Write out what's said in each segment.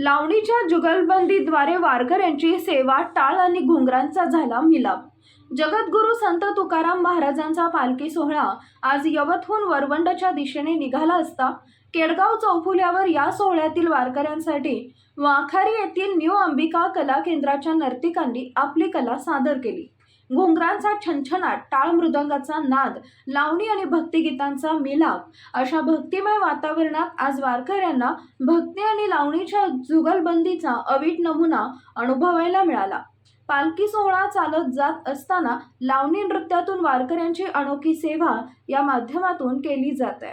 लावणीच्या जुगलबंदीद्वारे वारकऱ्यांची सेवा टाळ आणि घुंगरांचा झाला मिलाप. जगद्गुरू संत तुकाराम महाराजांचा पालखी सोहळा आज यवतहून वरवंडच्या दिशेने निघाला असता केडगाव चौफुल्यावर या सोहळ्यातील वारकऱ्यांसाठी वाखारी येथील न्यू अंबिका कला केंद्राच्या नर्तिकांनी आपली कला सादर केली. घुंगरांचा छनछनाट टाळ मृदंगाचा नाद लावणी आणि भक्तिगीतांचा मिलाप. अशा भक्तिमय वातावरणात आज वारकऱ्यांना भक्ती आणि लावणीच्या जुगलबंदीचा अवीट नमुना अनुभवायला मिळाला. पालखी सोहळा चालत जात असताना लावणी नृत्यातून वारकऱ्यांची अनोखी सेवा या माध्यमातून केली जात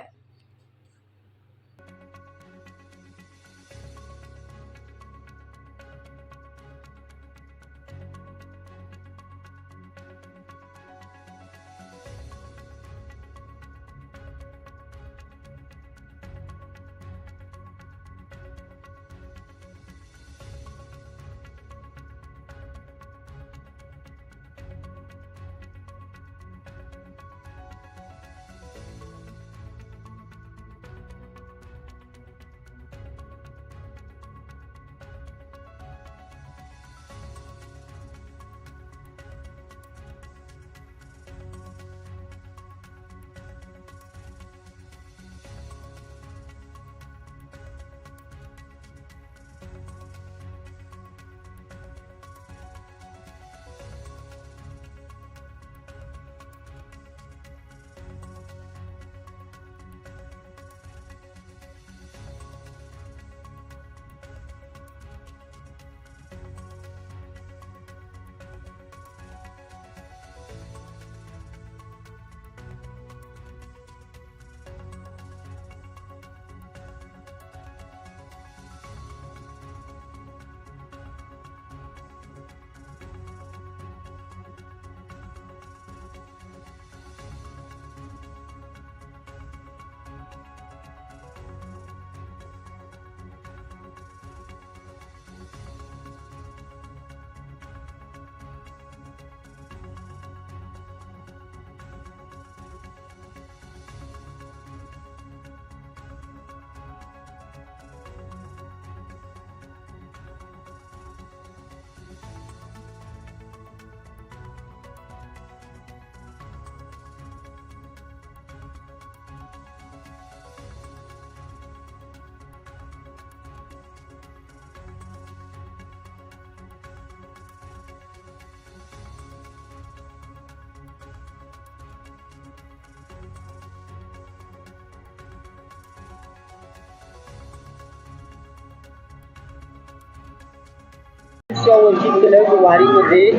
आहे वर्षी केलेल्या वारीमध्ये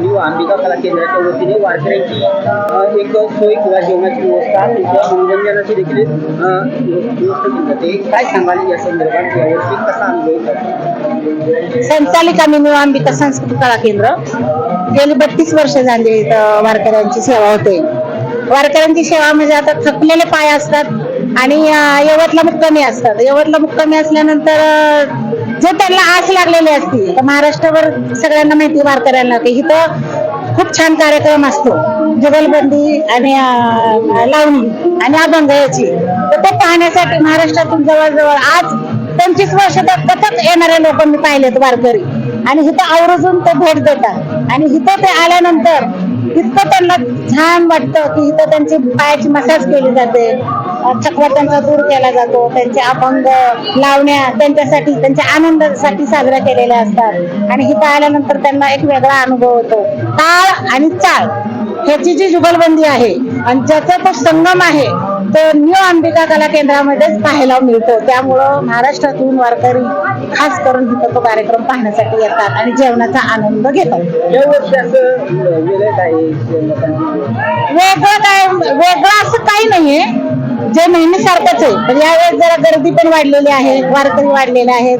न्यू अंबिका कला केंद्राच्या वतीने वारकऱ्यांची एक सोय किंवा जेवणाची व्यवस्था त्यांच्या मनोरंजनाची देखील व्यवस्था केली जाते. काय सांगाल या संदर्भात? यावर्षी कसा अनुभव येतो? संचालिका न्यू अंबिका सांस्कृतिक कला केंद्र. गेली बत्तीस वर्ष झाली इथं वारकऱ्यांची सेवा होते. वारकऱ्यांची सेवा म्हणजे आता थकलेले पाय असतात आणि यवतला मुक्कामी असतात. यवतला मुक्कामी असल्यानंतर जे त्यांना आस लागलेली असती तर महाराष्ट्रावर सगळ्यांना माहिती वारकऱ्यांना की इथं खूप छान कार्यक्रम असतो. जुगलबंदी आणि लावणी आणि अभंग याची. तर ते पाहण्यासाठी महाराष्ट्रातून जवळजवळ आज पंचवीस वर्ष तर कथक येणारे लोक मी पाहिलेत वारकरी. आणि इथं आवर्जून ते भेट देतात. आणि इथं ते आल्यानंतर इतकं त्यांना छान वाटतं की इथं त्यांची पायाची मसाज केली जाते. त्यांचा दूर केला जातो. त्यांचे अभंग लावण्या त्यांच्यासाठी त्यांच्या आनंदासाठी साजऱ्या केलेल्या असतात. आणि इथं आल्यानंतर त्यांना एक वेगळा अनुभव होतो. टाळ आणि चाळ ह्याची जी जुगलबंदी आहे आणि ज्याचा तो संगम आहे तो न्यू अंबिका कला केंद्रामध्येच पाहायला मिळतो. त्यामुळं महाराष्ट्रातून वारकरी खास करून इथं तो कार्यक्रम पाहण्यासाठी येतात आणि जेवणाचा आनंद घेतात? वेगळं काय वेगळं असं काही नाहीये. जे नेहमी सारखंच आहे. पण यावेळेस जरा गर्दी पण वाढलेली आहे वारकरी वाढलेले आहेत.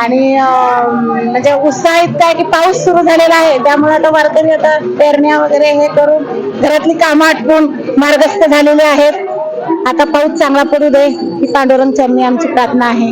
आणि म्हणजे उत्साहित काय की पाऊस सुरू झालेला आहे. त्यामुळे आता वारकरी आता पेरण्या वगैरे हे करून घरातली कामं आटपून मार्गस्थ झालेले आहेत. आता पाऊस चांगला पडू दे ही पांडुरंग चरणी आमची प्रार्थना आहे.